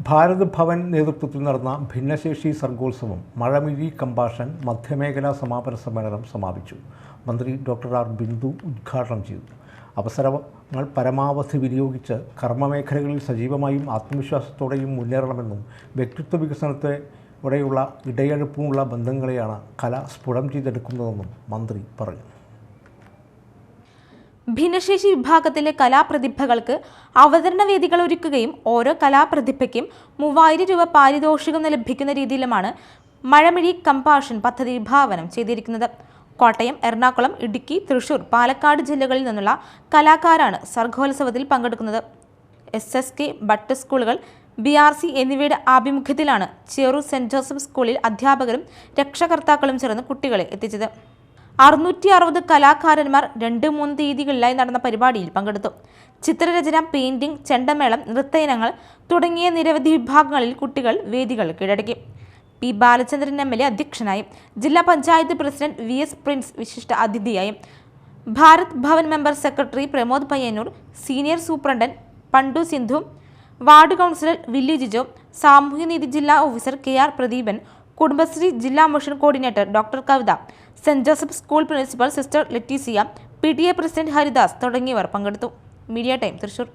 ഭാരത് ഭവൻ നേതൃത്വത്തിൽ നടന്ന ഭിന്നശേഷി സർഗോത്സവം മഴമിഴി കമ്പാഷൻ മധ്യമേഖലാ സമാപന സമ്മേളനം സമാപിച്ചു. മന്ത്രി ഡോക്ടർ ആർ ബിന്ദു ഉദ്ഘാടനം ചെയ്തു. അവസരങ്ങൾ പരമാവധി വിനിയോഗിച്ച് കർമ്മമേഖലകളിൽ സജീവമായും ആത്മവിശ്വാസത്തോടെയും മുന്നേറണമെന്നും വ്യക്തിത്വ വികസനത്തെ ഇവിടെയുള്ള ഇടയെഴുപ്പുമുള്ള ബന്ധങ്ങളെയാണ് കല സ്ഫുടം ചെയ്തെടുക്കുന്നതെന്നും മന്ത്രി പറഞ്ഞു. ഭിന്നശേഷി വിഭാഗത്തിലെ കലാപ്രതിഭകൾക്ക് അവതരണ വേദികൾ ഒരുക്കുകയും ഓരോ കലാപ്രതിഭയ്ക്കും മൂവായിരം രൂപ പാരിതോഷികം ലഭിക്കുന്ന രീതിയിലുമാണ് മഴമിഴി കമ്പാഷൻ പദ്ധതി വിഭാവനം ചെയ്തിരിക്കുന്നത്. കോട്ടയം എറണാകുളം ഇടുക്കി തൃശൂർ പാലക്കാട് ജില്ലകളിൽ നിന്നുള്ള കലാകാരാണ് സർഗോത്സവത്തിൽ പങ്കെടുക്കുന്നത്. എസ് എസ് കെ ബട്ട് സ്കൂളുകൾ ബി ആർ സി എന്നിവയുടെ ആഭിമുഖ്യത്തിലാണ് ചെറു സെന്റ് ജോസഫ് സ്കൂളിൽ അധ്യാപകരും രക്ഷകർത്താക്കളും ചേർന്ന് കുട്ടികളെ എത്തിച്ചത്. അറുന്നൂറ്റി അറുപത് കലാകാരന്മാർ രണ്ട് മൂന്ന് തീയതികളിലായി നടന്ന പരിപാടിയിൽ പങ്കെടുത്തു. ചിത്രരചന പെയിന്റിംഗ് ചെണ്ടമേളം നൃത്തയിനങ്ങൾ തുടങ്ങിയ നിരവധി വിഭാഗങ്ങളിൽ കുട്ടികൾ വേദികൾ കീഴടക്കി. P Balachandran M L A അധ്യക്ഷനായി ജില്ലാ panchayat president V S Prince വിശിഷ്ട അതിഥിയായി. Bharat Bhavan member secretary Pramod Payyannur senior superintendent Sindhu ward councillor Willy Jijo സാമൂഹ്യനീതി ജില്ലാ officer K R Pradeepan Kudumbashree ജില്ലാ mission coordinator doctor Kavitha saint Joseph school principal sister Leticia P T A president Haridas തുടങ്ങിയവർ പങ്കെടുത്തു. Media time Thrissur.